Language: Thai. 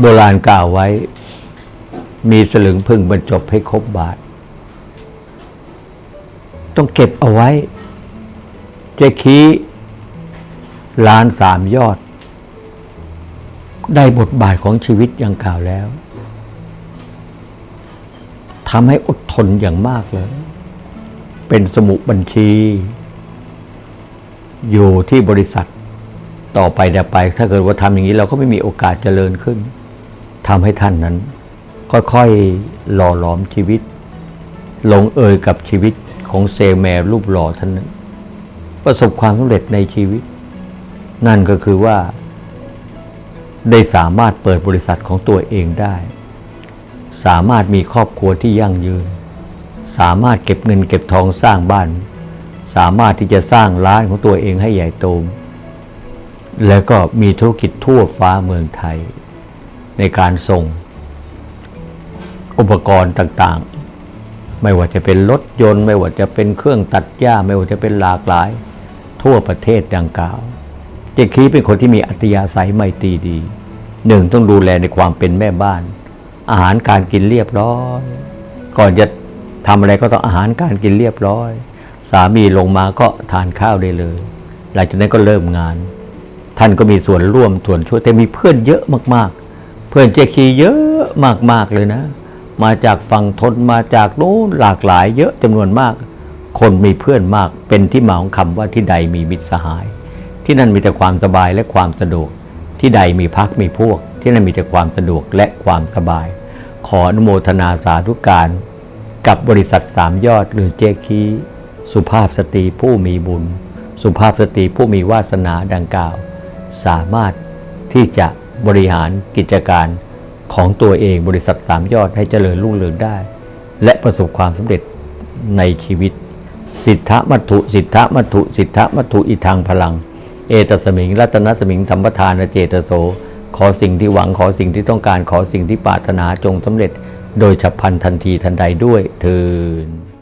โบราณกล่าวไว้ มีสลึงพึ่งบรรจบให้ครบบาท ต้องเก็บเอาไว้ เจ๊คีล้านสามยอด ได้บทบาทของชีวิตอย่างกล่าวแล้วทำให้อดทนอย่างมากเลย เป็นสมุบัญชี อยู่ที่บริษัทต่อไปเดี๋ยวไป ถ้าเกิดว่าทำอย่างนี้เราก็ไม่มีโอกาสเจริญขึ้น ทำให้ท่านนั้น ค่อยๆหล่อหลอมชีวิต ลงเอยกับชีวิตของเซลล์แมร์รูปหล่อท่านนั้น ประสบความสำเร็จในชีวิต นั่นก็คือว่า ได้สามารถเปิดบริษัทของตัวเองได้ สามารถมีครอบครัวที่ยั่งยืน สามารถเก็บเงินเก็บทองสร้างบ้าน สามารถที่จะสร้างร้านของตัวเองให้ใหญ่โตแล้วก็มีธุรกิจทั่วฟ้าเมืองไทย ในการส่ง อุปกรณ์ต่างๆ ไม่ว่าจะเป็นรถยนต์ ไม่ว่าจะเป็นเครื่องตัดหญ้า ไม่ว่าจะเป็นหลากหลาย ทั่วประเทศดังกล่าวเจคีเป็นคนที่มีอัตยาศัยไม่ตรีดีหนึ่งต้องดูแลในความเป็นแม่บ้าน อาหารการกินเรียบร้อย ก่อนจะทำอะไรก็ต้องอาหารการกินเรียบร้อย สามีลงมาก็ทานข้าวได้เลย หลังจากนั้นก็เริ่มงาน ท่านก็มีส่วนร่วมส่วนช่วยแต่มีเพื่อนเยอะมากๆ พื่อนเจ๊คีเยอะมากๆเลยนะ มาจากฝั่งทนมาจากโน้นหลากหลาย เยอะจำนวนมาก คนมีเพื่อนมากเป็นที่มาของคำว่าที่ใดมีมิตรสหาย ที่นั่นมีแต่ความสบายและความสะดวก ที่ใดมีพักมีพวก ที่นั่นมีแต่ความสะดวกและความสบาย ขออนุโมทนาสาธุการ กับบริษัทสามยอดหรือเจ๊คีสุภาพสตรีผู้มีบุญ สุภาพสตรีผู้มีวาสนาดังกล่าว สามารถที่จะ บริหารกิจการของตัวเองบริษัทสามยอดให้เจริญรุ่งเรืองได้ และประสบความสำเร็จในชีวิต สิทธมัตถุ สิทธมัตถุ สิทธมัตถุอีทางพลัง เอตสมิง รัตนสมิงสัมปทานเจตโส ขอสิ่งที่หวังขอสิ่งที่ต้องการขอสิ่งที่ปรารถนาจงสำเร็จ โดยฉับพลันทันทีทันใดด้วยเทิน